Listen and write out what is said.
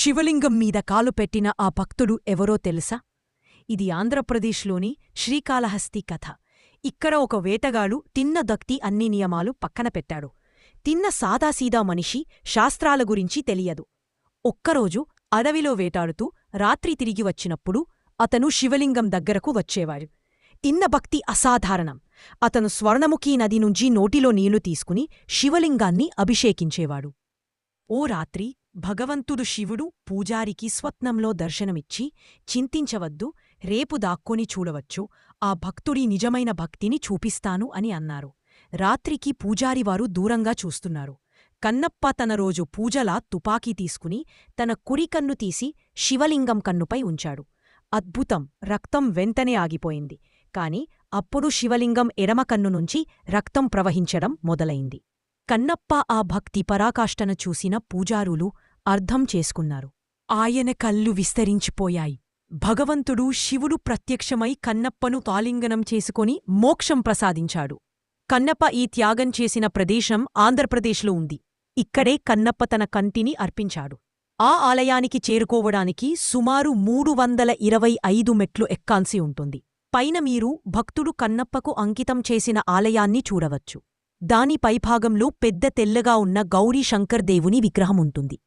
శివలింగం మీద కాలు పెట్టిన ఆ భక్తుడు ఎవరో తెలుసా? ఇది ఆంధ్రప్రదేశ్లోని శ్రీకాళహస్తి కథ. ఇక్కడ ఒక వేటగాడు తిన్న దక్తి అన్ని నియమాలు పక్కన పెట్టాడు. తిన్న సాదాసీదా మనిషి శాస్త్రాల గురించి తెలియదు. ఒక్కరోజు అడవిలో వేటాడుతూ రాత్రి తిరిగి వచ్చినప్పుడు అతను శివలింగం దగ్గరకు వచ్చేవాడు. తిన్న భక్తి అసాధారణం. అతను స్వర్ణముఖీ నది నుంచి నోటిలో నీళ్ళు తీసుకుని శివలింగాన్ని అభిషేకించేవాడు. ఓ రాత్రి భగవంతుడు శివుడు పూజారికి స్వప్నంలో దర్శనమిచ్చి చింతించవద్దు రేపు దాక్కొని చూడవచ్చు ఆ భక్తుడి నిజమైన భక్తిని చూపిస్తాను అని అన్నారు. రాత్రికి పూజారివారు దూరంగా చూస్తున్నారు. కన్నప్ప తన రోజు పూజలా తుపాకీ తీసుకుని తన కుడికన్ను తీసి శివలింగం కన్నుపై ఉంచాడు. అద్భుతం! రక్తం వెంటనే ఆగిపోయింది. కాని అప్పుడు శివలింగం ఎడమ కన్ను నుంచి రక్తం ప్రవహించడం మొదలైంది. కన్నప్ప ఆ భక్తి పరాకాష్ఠన చూసిన పూజారులు అర్థం చేసుకున్నారు. ఆయన కళ్ళు విస్తరించిపోయాయి. భగవంతుడు శివుడు ప్రత్యక్షమై కన్నప్పను తాలింగనం చేసుకొని మోక్షం ప్రసాదించాడు. కన్నప్ప ఈ త్యాగం చేసిన ప్రదేశం ఆంధ్రప్రదేశ్లో ఉంది. ఇక్కడే కన్నప్ప తన కంటిని అర్పించాడు. ఆ ఆలయానికి చేరుకోవడానికి సుమారు మూడు వందల ఇరవై ఐదు మెట్లు ఎక్కాల్సి ఉంటుంది. పైన మీరు భక్తుడు కన్నప్పకు అంకితం చేసిన ఆలయాన్ని చూడవచ్చు. దాని పైభాగంలో పెద్ద తెల్లగా ఉన్న గౌరీ శంకర్ దేవుని విగ్రహముంటుంది